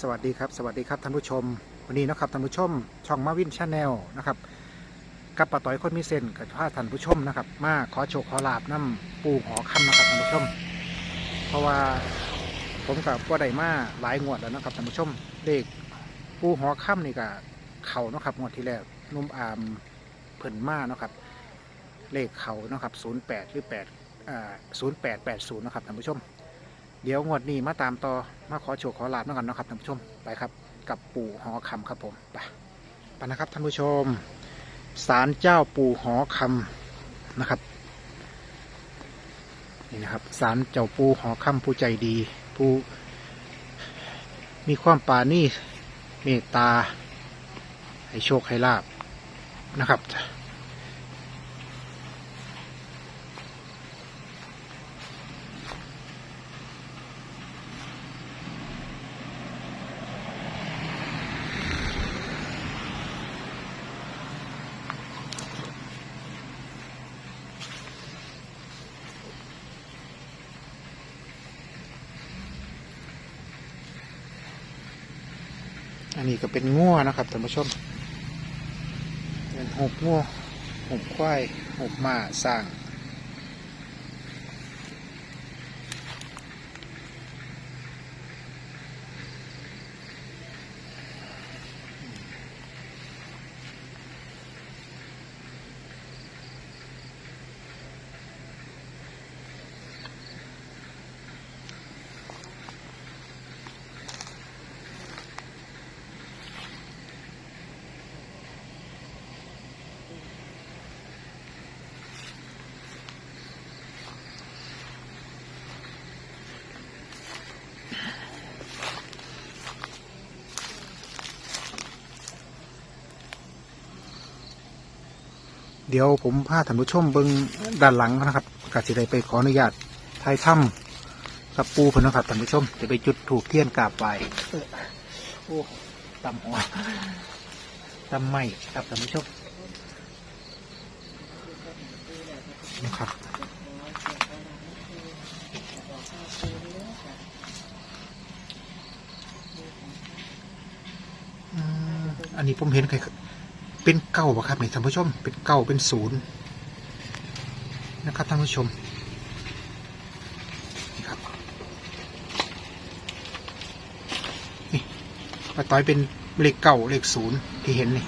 สวัสดีครับสวัสดีครับท่านผู้ชม วันนี้นะครับท่านผู้ชมช่องมาวินชาแนลนะครับกับป้าต้อยคนมีเส้นกับพาท่านผู้ชมนะครับ มาขอโชคขอลาบน้ำปูหอคำนะครับท่านผู้ชม เพราะว่าผมกับว่าได้มาหลายงวดแล้วนะครับท่านผู้ชมเลขปูหอคำนี่ก็เขาเนาะครับงวดที่แล้วนุ่มอามเพิ่นมาเนาะครับเลขเขานะครับ 08 หรือ8อ่า0880 นะครับท่านผู้ชม เดี๋ยวงวดนี้มาตามต่อมาขอโชคขอลาบแล้วกันนะครับท่านผู้ชมไปครับ กับปู่หอคำครับผมไปไปนะครับท่านผู้ชมศาลเจ้าปู่หอคำนะครับนี่นะครับศาลเจ้าปู่หอคำผู้ใจดี ผู้มีความปราณีเมตตาให้โชคให้ลาบนะครับ อันนี้ก็เป็นง่วนะครับท่านผู้ชม เป็นหบง่วหบควายหบม้าสร้าง เดี๋ยวผมพาท่านผู้ชมเบิ้งด้านหลังนะครับกสิได้ไปขออนุญาตถ่ายถ้ำกับปูเพิ่นนะครับท่านผู้ชมจะไปจุดถูกเทียนกราบไหวโอ้ตำหัวตำไม่ครับท่านผู้ชมนะครับอันนี้ผมเห็นใคร เป็นเก้าครับนี่ท่านผู้ชม เป็นเก้าเป็นศูนย์นะครับท่านผู้ชมนี่ครับนี่ป้าต้อยเป็นเลขเก้าเลขศูนย์ที่เห็นนี่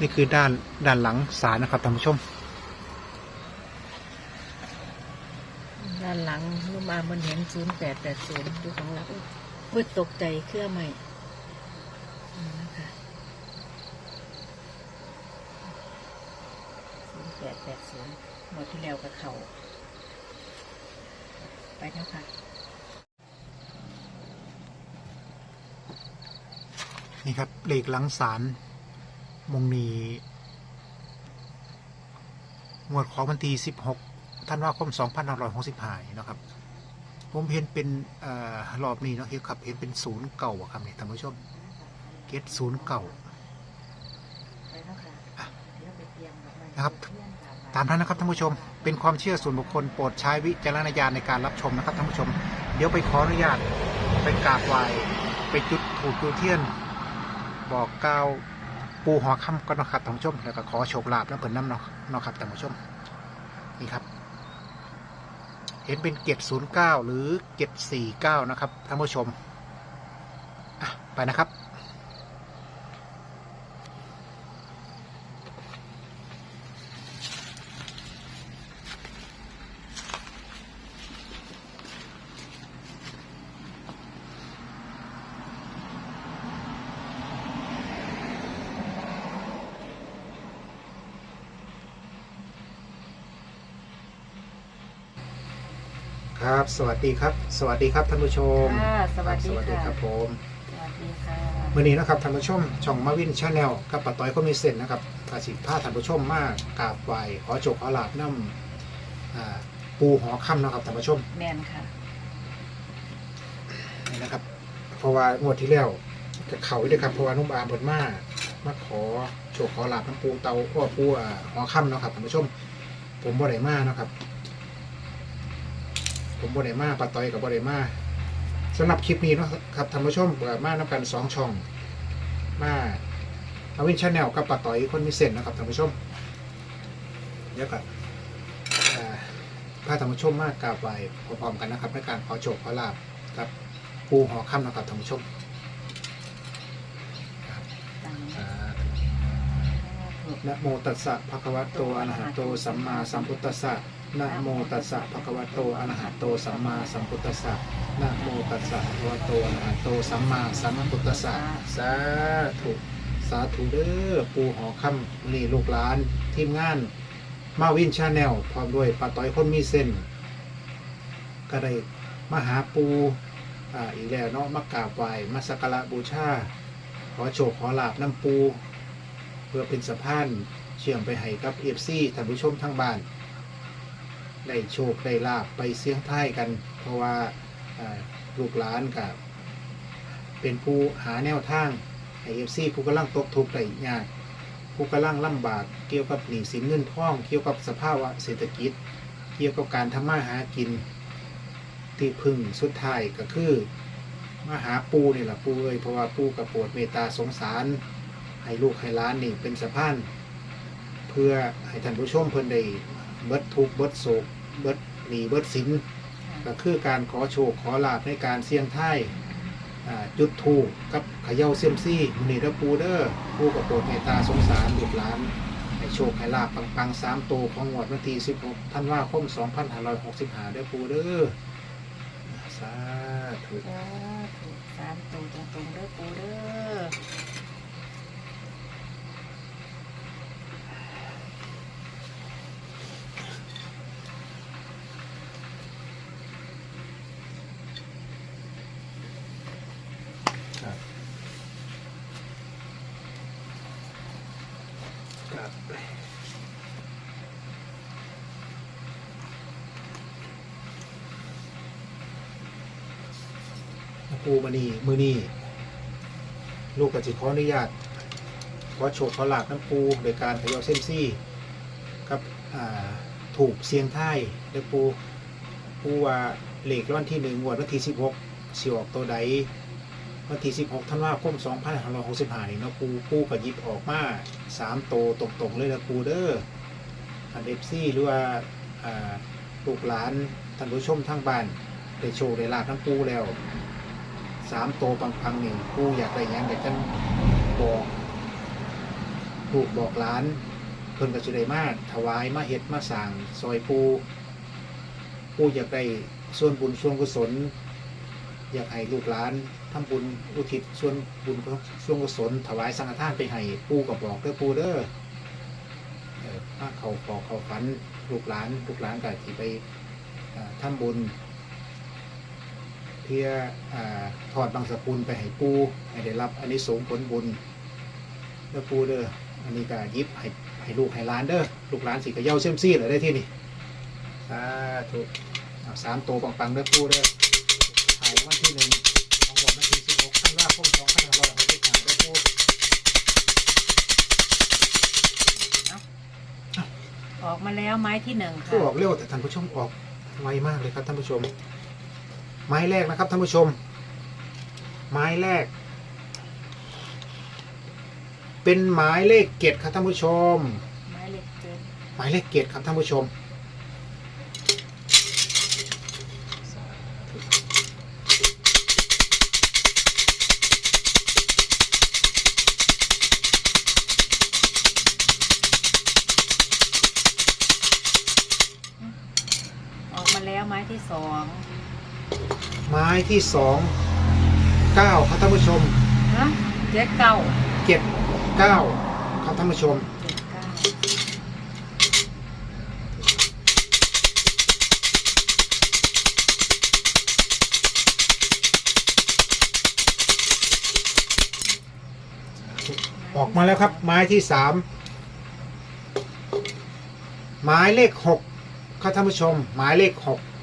นี่คือด้านด้านหลังศาลนะครับท่านผู้ชม ด้านหลังลูก มาบนเห็นศูนย์แปดแปดศูนย์ดูของเราเพื่อตกใจเครื่องใหม่นะคะศูนย์แปดแปดศูนย์หมดที่แล้วกับเขาไปแล้วค่ะนี่ครับเหลขหลังศาลมงนีหมวดของวันที่16ธันวาคม2565นะครับ ผมเห็นเป็นเอ่อรอบนี้เนาะเห็นครับเห็นเป็นศูนย์เก่าอะครับเนี่ยท่านผู้ชมเกตศูนย์เก่าไปแล้วค่ะอะเดี๋ยวไปเตรียมดอกไม้นะครับเทียนกราบไหว้ตามนั้นนะครับท่านผู้ชม เป็นความเชื่อส่วนบุคคลโปรดใช้วิจารณญาณในการรับชมนะครับท่านผู้ชม เดี๋ยวไปขออนุญาตไปกราบไหว้ไปจุดถูกจุดเทียน บอกกล่าวปูหอค่ำก็นาะครับท่านผู้ชมแล้วก็ขอโชคลาภแล้วเปิดน้ำเนาะเนาะครับท่านผู้ชมนี่ครับ เห็นเป็นเจ็ดศูนย์เก้าหรือเจ็ดสี่เก้านะครับท่านผู้ชมไปนะครับ ครับ สวัสดีครับ สวัสดีครับท่านผู้ชมค่ะสวัสดีสวัสดีค่ะ ครับผมสวัสดีค่ะวันนี้นะครับท่านผู้ชมช่องมาวินชาแนลกับป้าต้อยคนมีเส้นนะครับกาสิพาท่านผู้ชมมากกราบไหว้ขอโจกขอลาบน้ำอ่าปูหอค่ำนะครับท่านผู้ชมแมนค่ะ นี่นะครับ เพราะว่างวดที่แล้วกับเขาด้วยครับเพราะว่านุ่มอามเปิดมามาขอโชคขอลาบน้ำปูเตาก็ปูอ่าหอค่ำเนาะครับท่านผู้ชม ผมบ่ได้มาเนาะครับ ผมบอดมาปาต้อยกับบอดมาสำหรับคลิปนี้เนาะครับท่านผู้ชมเปิดมานับกันสองช่อง มาอาวินชาแนลกับปาต้อยคนมีเส้นนะครับท่านผู้ชมเดี๋ยวก่อนอ่าพาท่านผู้ชมมากราบไหว้พร้อมๆกันนะครับในการขอโชคขอลาบกับปูหอค่ำนะครับท่านผู้ชมตั้งสาธุนะโมตัสสะภะคะวะโตอะระหะโตสัมมาสัมพุทธัสสะ นะโมตัสสะภะคะวะโตอะระหะโตสัมมาสัมพุทธัสสะนะโมตัสสะภะคะวะโตอะระหะโตสัมมาสัมพุทธัสสะสาธุสาธุเด้อปูหอคำนี่ลูกหลานทีมงาน มาวินชาแนลพร้อมด้วยป้าต้อยคนมีเส้น ก็ได้มาหาปูอ่าอีกแล้วเนาะมากราบไหว้มาสักการะบูชาขอโชคขอลาบน้ำปู เพื่อเป็นสะพานเชื่อมไปให้กับเอฟซีท่านผู้ชมทั้งบ้าน ได้โชคได้ลาบไปเสี่ยงท้ายกัน เพราะว่าลูกหลานกับเป็นผู้หาแนวทางให้เอฟซีผู้กำลังตกทุกข์ได้ยากผู้กำลังลำบากเกี่ยวกับหนี้สินเงินทองเกี่ยวกับสภาวะเศรษฐกิจ เกี่ยวกับการทำมาหากิน ที่พึ่งสุดท้ายก็คือมาหาปูนี่แหละปูเอ้ยเพราะว่าปูกับโปรดเมตตาสงสาร ให้ลูกให้หล้านนี่เป็นสะพาน เพื่อให้ท่านผู้ชมเพิ่นได้เบิดทุกข์เบิดโศก เบิดหนีเบิดสินก็คือการขอโชคขอลาบในการเสี่ยงทายอ่าจุดถูกกับเขย่าเซียมซี่มอนีเดอปูเดอร์ผู้กับโปรดเมตตาสงสารลูกหลานให้โชคให้ลาบปังๆสามตัวของงวดวันที่16ธันวาคม2565เด้อปูเด้อสาธุสาธุสามตัวตรงๆเด้อปูเด้อครั ครับปูมานี่มือนี่ลูกกับจิขออนุญาตขอโชคขอลาบน้ำปูโดยการขยอเส้นซี่กับถูกเสียงไทยเด้อปูปูว่าเหล็กวันที่หนึ่งงวดวันที่สิบหกสิออกตัวใด วันที่ 16ธันวาคม2565นี่เนาะปูปูก็หยิบออกมา3โตตรงๆเลยนะปูเด้ออันเอฟซีหรือว่าลูกหลานท่านผู้ชมทางบ้านได้โชว์ได้ลาบทั้งปูแล้ว3โตปังๆหนี่งปูอยากได้ยังอยากจะบอกลูกบอกหลานเพิ่นก็สิได้มาถวายมาเฮ็ดมาสร้างซอยปูปูอยากได้ส่วนบุญส่วนกุศลอยากให้ลูกหลาน ทำบุญอุทิศส่วนบุญส่วนกุศลถวายสังฆทานไปให้ปู่กับบอกเด้อปู่เด้อถ้าเขาขอกเขาฝันลูกหลานลูกหลานก็ที่ไปอ่าทำบุญ เพื่ออถอดบางสกุลไปให้ปู่ให้ได้รับอันนี้สงผลบุญเด้อปู่เด้ออันนี้ก็ยิบให้ให้ลูกให้หลานเด้อลูกหลานสิก็เย้าเชื่อมซี่เลยได้ที่นี่สาธุสามตัวปังๆเด้อปู่เด้อถ่ายวันที่หนึ่งาคมสองพันห้าร้อยหกสิบห้าได้พูดออกมาแล้วไม้ที่หนึ่งคือค่ะออกเร็วแต่ท่านผู้ชมออกไวมากเลยครับท่านผู้ชม ไม้แรกนะครับท่านผู้ชม ไม้แรก เป็นหมายเลขเกตครับท่านผู้ชม ไม้เล็กเกินหมายเลขเกตครับท่านผู้ชม ที่สองไม้ที่สองเก้าครับท่านผู้ชมฮะเจ็ดเก้าเจ็ดเก้าครับท่านผู้ชม เจ็ดเก้าออกมาแล้วครับ ไม้ที่สามหมายเลขหกครับท่านผู้ชม หมายเลขหกเจ็ด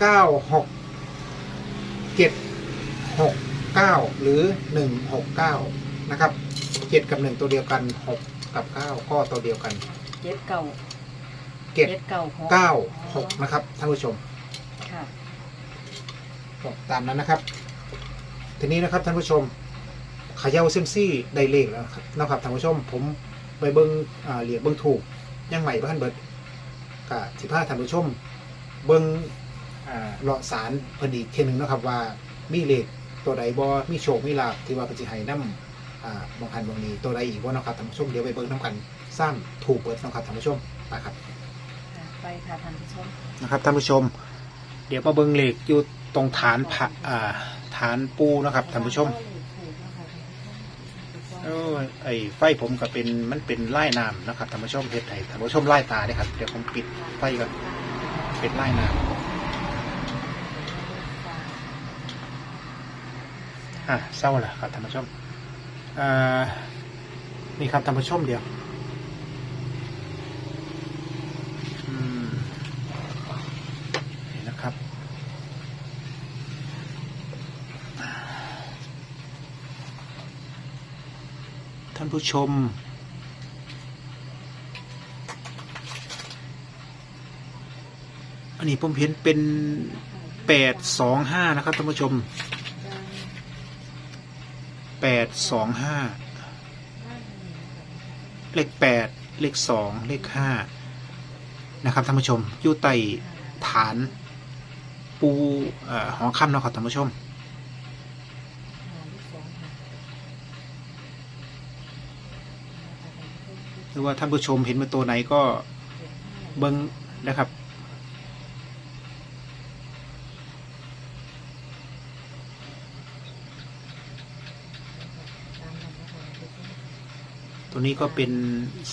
เก้าหกเจ็ดหกเก้าหรือหนึ่งหกเก้านะครับเจ็ดกับหนึ่งตัวเดียวกันหกกับเก้าก็ตัวเดียวกันเจ็ดเก้าเจ็ดเจ็ดเก้าหกเก้าหกนะครับท่านผู้ชมค่ะก็ตามนั้นนะครับ ทีนี้นะครับท่านผู้ชมเขย่าเซยมซี่ได้เลขแล้วครับนะครับท่านผู้ชม ผมไปเบิ้งอ่าเหรียญเบิ้งถูกยังใหม่บ้านเบิดกะสิพาท่านผู้ชม เบิ้ง อ่าเลาะสารเพอดีกเทียหนึงนะครับว่ามีเลขตัวใดบอมีโชคมีลาภที่ว่าเป็นสิให้นำอ่าบางคันบางนี้ตัวใดอีกบ่นะครับท่านผู้ชมเดี๋ยวไปเบิ้งน้ำกันสร้างถูกเปิดนะครับท่านผู้ชมไปครับไปค่ะท่านผู้ชมนะครับท่านผู้ชม เดี๋ยวมาเบิ้งเหลขอยู่ตรงฐานพระอ่าฐานปูนะครับท่านผู้ชมเออไอไฟผมก็เป็นมันเป็นไล่น้ำนะครับท่านผู้ชมเฮ็ดให้ท่านผู้ชมไล่ตาเลยครับเดี๋ยวผมปิดไฟก่อนเป็นไล่น้ำ อะเศร้าละครับท่านผู้ชมอ่านี่ครับท่านผู้ชมเดียวอืมนี่นะครับท่านผู้ชมอันนี้ผมเห็นเป็นแปดสองห้านะครับท่านผู้ชม ปดสองห้าเลขแปดเลขสองเลขห้านะครับท่านผู้ชมอยู่ใต้ฐานปูเอ่อหอค่ำเนาะครับท่านผู้ชม หรือว่าท่านผู้ชมเห็นเป็นตัวไหนก็เบิ้งนะครับ ตัวนี้ก็เป็น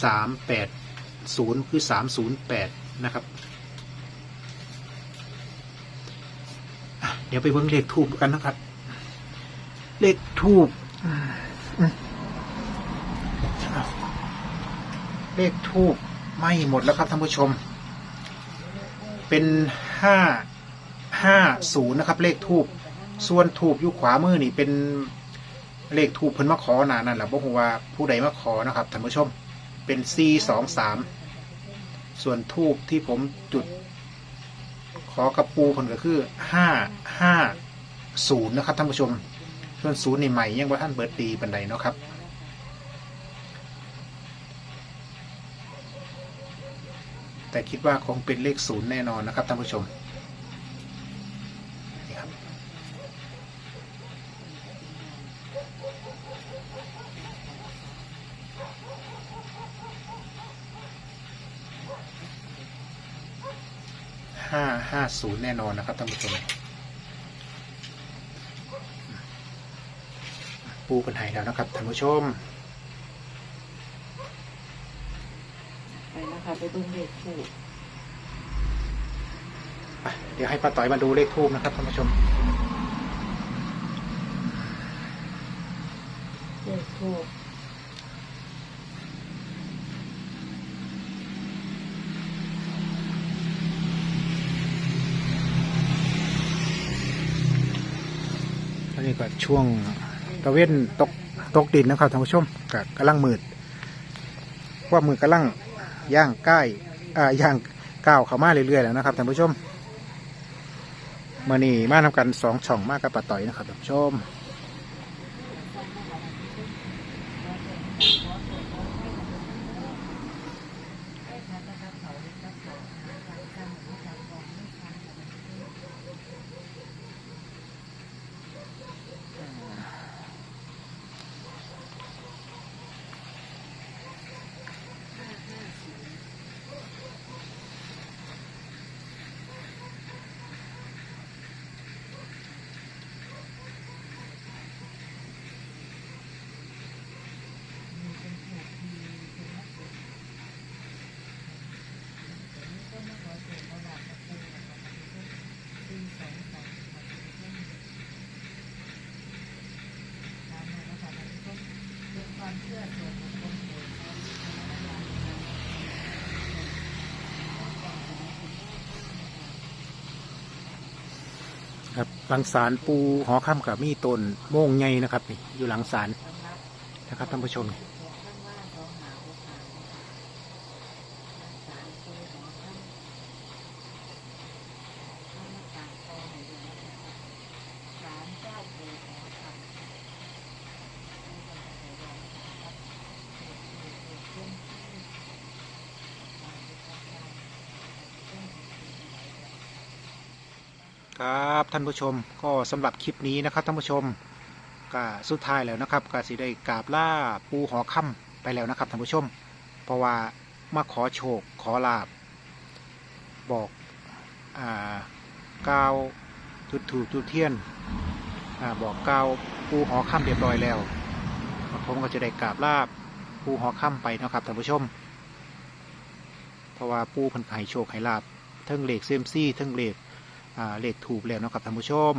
สามแปดศูนย์คือสามศูนย์แปดนะครับเดี๋ยวไปเบิ้งเลขทูบกันนะครับ เลขทูบเลขทูบไม่หมดแล้วครับท่านผู้ชม เป็นห้าห้าศูนย์นะครับ เลขทูบส่วนทูบอยู่ขวามือนี่เป็น เลขทูบเพิ่นมาขอหนานั่นแหละบ่ฮู้ว่าผู้ใดมาขอนะครับท่านผู้ชมเป็น C สองสามส่วนทูบที่ผมจุด ขอกระปูเพิ่นก็คือห้าห้าศูนย์นะครับท่านผู้ชม ส่วนศูนย์ในใหม่ยังว่าท่านเบิร์ดดีปันใดเนาะครับแต่คิดว่าคงเป็นเลขศูนย์แน่นอนนะครับท่านผู้ชมนี่ครับห้าห้า ศูนย์แน่นอนนะครับท่านผู้ชมปูปัญหาแล้วนะครับท่านผู้ชม ไปนะคะไปเบิ่งเลขถูกอะเดี๋ยวให้ป้าต่อยมาดูเลขทูบนะครับท่านผู้ชม เลขถูก อันนี้ก็ ช่วงตะเวนตกตกดินนะครับท่านผู้ชมกับกำลังมืดว่ามือกำลังย่างใกล้อ่าย่างก้าวเข้ามาเรื่อยๆแล้วนะครับท่านผู้ชมมื่อนี้มาทำกันสองช่องมากกับปะต่อยนะครับท่านผู้ชม หลังศาลปูหอค่ำกับมีต้นโม่งไงนะครับนี่อยู่หลังศาลนะครับท่านผู้ชม ครับท่านผู้ชมก็สำหรับคลิปนี้นะครับท่านผู้ชมก็สุดท้ายแล้วนะครับก็สิได้กราบล่าปูหอค่ำไปแล้วนะครับท่านผู้ชม เพราะว่ามาขอโชคขอลาบ บอกอ่ากล่าวจุดถูกจุดเทียนอ่าบอกกล่าวปูหอค่ำเรียบร้อยแล้วผมก็จะได้กราบลาบปูหอค่ำไปนะครับท่านผู้ชม เพราะว่าปูพันไห้โชคให้ลาบทั้งเหล็กเซมซี่ทั้งเหล็ก เลขถูกแล้วนะครับท่านผู้ชม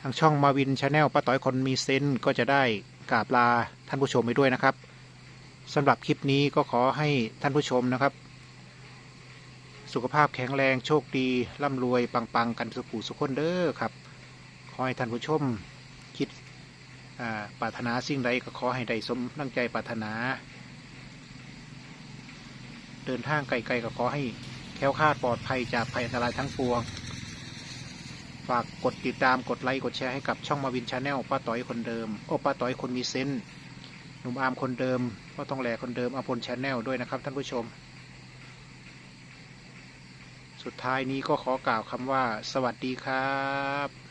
ทางช่องมาวินชาแนลป้าต้อยคนมีเซนก็จะได้กราบลาท่านผู้ชมไปด้วยนะครับสำหรับคลิปนี้ก็ขอให้ท่านผู้ชมนะครับ สุขภาพแข็งแรงโชคดีร่ำรวยปังๆ กันสุขุสุขคนเด้อครับ ขอให้ท่านผู้ชมคิดปรารถนาสิ่งใดก็ขอให้ได้สมตั้งใจปรารถนา เดินทางไกลๆก็ขอให้ แค้วคาดปลอดภัยจากภัยอันตรายทั้งปวง ฝากกดติดตามกดไลค์กดแชร์ให้กับช่องมาวินชาแนลป้าต่อยคนเดิม โอ้ป้าต่อยคนมีเซนส์หนุ่มอาร์มคนเดิมก็ต้องแหลคนเดิมอภพลชาแนลด้วยนะครับท่านผู้ชม สุดท้ายนี้ก็ขอกล่าวคำว่า สวัสดีครับ